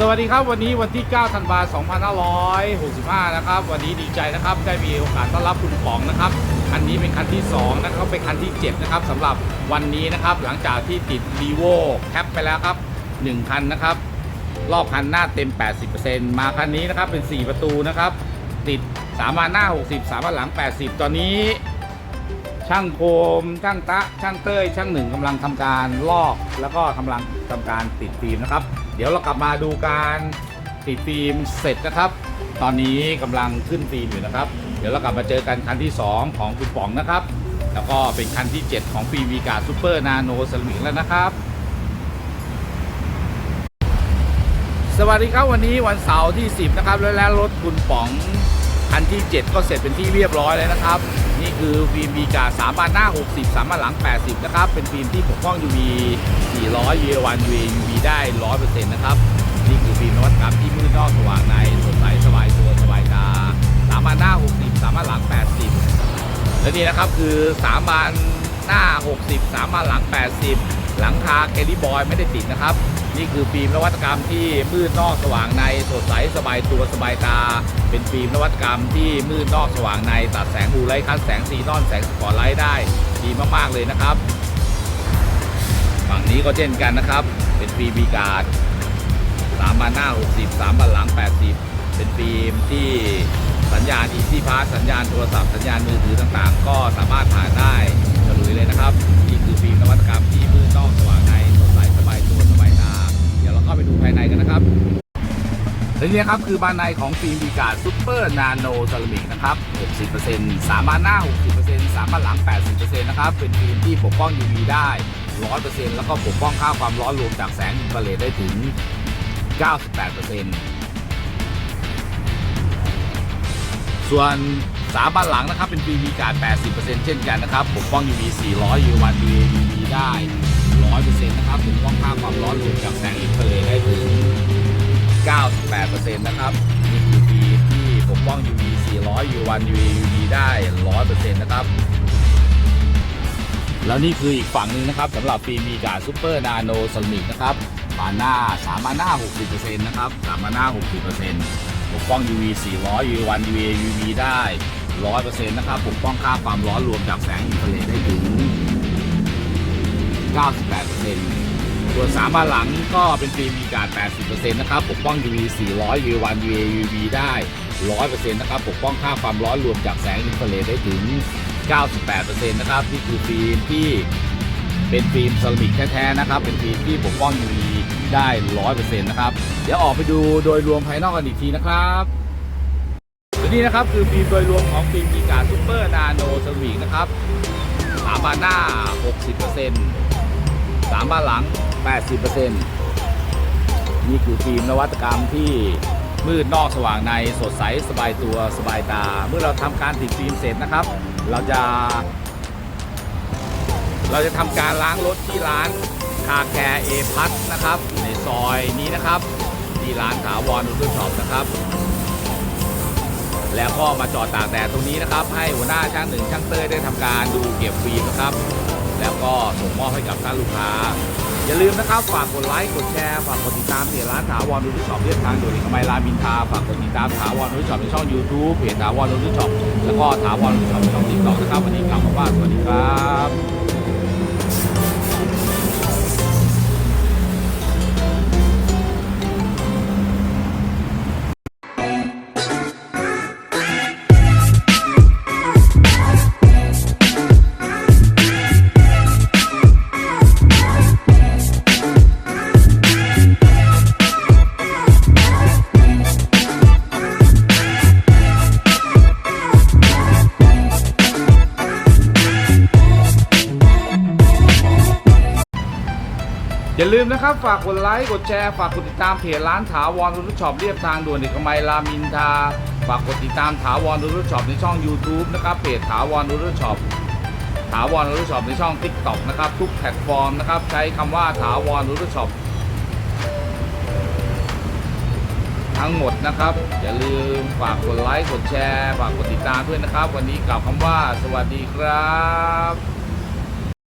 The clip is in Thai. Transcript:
สวัสดีครับวันนี้วันที่ 9 ธันวาคม 2565 นะครับ วันนี้ดีใจนะครับได้มีโอกาสต้อนรับคุณป๋องนะครับคันนี้เป็นคันที่ 2 นะครับเป็นคันที่ 7 นะครับสำหรับวันนี้นะครับหลังจากที่ติด r ีโวแคปไปแล้วครับ 1 คันนะครับ รอบคันหน้าเต็ม 80%มาคันนี้นะครับเป็น 4 ประตูนะครับ ติด3มาหน้า 60 3มาหลัง 80 ตอนนี้ ช่างโคม ช่างตะ ช่างเต้ย ช่างหนึ่งกำลังทำการลอก แล้วก็กำลังทำการติดฟิล์มนะครับ เดี๋ยวเรากลับมาดูการติดฟิล์มเสร็จนะครับ ตอนนี้กำลังขึ้นฟิล์มอยู่นะครับ เดี๋ยวเรากลับมาเจอกันคันที่ 2 ของคุณป๋องนะครับ แล้วก็เป็นคันที่ 7 ของฟีวีกาซูเปอร์นาโนสลิงแล้วนะครับสวัสดีครับวันนี้วันเสาร์ที่ 10 นะครับ แล้วแล้วรถคุณป๋อง คันที่ 7 ก็เสร็จเป็นที่เรียบร้อยเลยนะครับ นี่คือฟิล์มวีกา3บานหน้า 60 3บานหลัง 80 นะครับ เป็นฟิล์มที่ปกป้อง UV 400 UV1 UV UV ได้ 100%นะครับ นี่คือฟิล์มนวัตกรรมที่มืดนอกสว่างในสดใสสบายตัวสบายตา3บานหน้า 60 3บานหลัง 80 และนี่นะครับคือ3บานหน้า 60 3บานหลัง 80 หลังคาแคลิบอยไม่ได้ติดนะครับ นี่คือฟิล์มนวัตกรรมที่มืดนอกสว่างในสดใสสบายตัวสบายตา เป็นฟิล์มนวัตกรรมที่มืดนอกสว่างในตัดแสงบูไลท์คัดแสงซีนอนแสงสปอตไลท์ได้ดีมากๆเลยนะครับ ฝั่งนี้ก็เช่นกันนะครับ เป็นฟิล์มวีการ์ดสามบานหน้า 60 3บานหลัง 80 เป็นฟิล์มที่สัญญาณอีซี่พาสสัญญาณโทรศัพท์สัญญาณมือถือต่างๆ ก็สามารถผ่านได้ฉลุยเลยนะครับนี่คือฟิล์มนวัตกรรมที่ และนี่ครับ คือบานในของฟิล์มวีการ์ดซูเปอร์นาโนเซรามิกนะครับ 60%สามบานหน้า 60%สามบานหลัง 80%นะครับ เป็นฟิล์มที่ปกป้อง UV ได้ 100%แล้วก็ปกป้องค่าความร้อนรวมจากแสงอินฟราเรดได้ถึง 98%ส่วนสามบานหลังนะครับ เป็นฟิล์มวีการ์ด80%เช่นกันนะครับ ปกป้อง UV 400 UV1 UV UV ได้ 100%นะครับ ปกป้องค่าความร้อนรวมจากแสงอินฟราเรดได้ถึง 98%นะครับนี่คือฟิล์มที่ปกป้อง UV 400 U1 UV UV ได้ 100%นะครับ แล้วนี่คืออีกฝั่งหนึ่งนะครับสำหรับฟิล์มมีการซูเปอร์นาโนซมิกนะครับบานหน้า3บานหน้า 60%นะครับ3บานหน้า 60%ปกป้อง UV 400 UV1 UV UV ได้ 100%นะครับปกป้องค่าความร้อนรวมจากแสงอินฟราเรดได้ถึง 98% ส่วน 3บานหลังก็เป็นฟิล์มมีการ 80%นะครับ ปกป้อง UV 400 UV1 UV UV ได้ 100%นะครับ ปกป้องค่าความร้อนรวมจากแสงอินฟราเรดได้ถึง 98%นะครับ นี่คือฟิล์มที่เป็นฟิล์มเซรามิกแท้ๆนะครับ เป็นฟิล์มที่ปกป้อง UV ได้ 100%นะครับ เดี๋ยวออกไปดูโดยรวมภายนอกกันอีกทีนะครับและนี่นะครับคือฟิล์มโดยรวมของฟิล์มมีการซูเปอร์นาโนเซรามิกนะครับสามบานหน้า 60% สามบ้านหลัง 80%นี่คือฟิล์มนวัตกรรมที่มืดนอกสว่างในสดใสสบายตัวสบายตา เมื่อเราทำการติดฟิล์มเสร็จนะครับ เราจะ เราจะทำการล้างรถที่ร้านคาแคร์เอพัทนะครับ ในซอยนี้นะครับที่ร้านถาวรอุตุช็อปนะครับ แล้วก็มาจอดตากแดดตรงนี้นะครับ ให้หัวหน้าช่างหนึ่งช่างเต้ยได้ทำการดูเก็บฟิล์มนะครับ แล้วก็ส่งมอบให้กับท่านลูกค้า อย่าลืมนะครับ ฝากกดไลค์กดแชร์ฝากกดติดตามเพจร้านถาวรนูทูช็อปเรียบทางด่วนเอกมัยรามอินทราฝากกดติดตามถาวรนูทูช็อปในช่อง YouTube เพจถาวรนูทูช็อปแล้วก็ถาวรนูทูช็อปในช่องติ๊กต็อกนะครับวันนี้กล่าวคำว่าสวัสดีครับ อย่าลืมนะครับ ฝากกดไลค์ กดแชร์ ฝากกดติดตามเพจร้านถาวรรุช็อปเรียบทางด่วนเอกมัยรามินทา ฝากกดติดตามถาวรรุช็อปในช่อง YouTube นะครับ เพจถาวรรุช็อป ถาวรรุช็อปในช่อง TikTok นะครับ ทุกแพลตฟอร์มนะครับ ใช้คำว่าถาวรรุช็อปทั้งหมดนะครับ อย่าลืมฝากกดไลค์ กดแชร์ ฝากกดติดตามด้วยนะครับ วันนี้กล่าวคำว่า สวัสดีครับ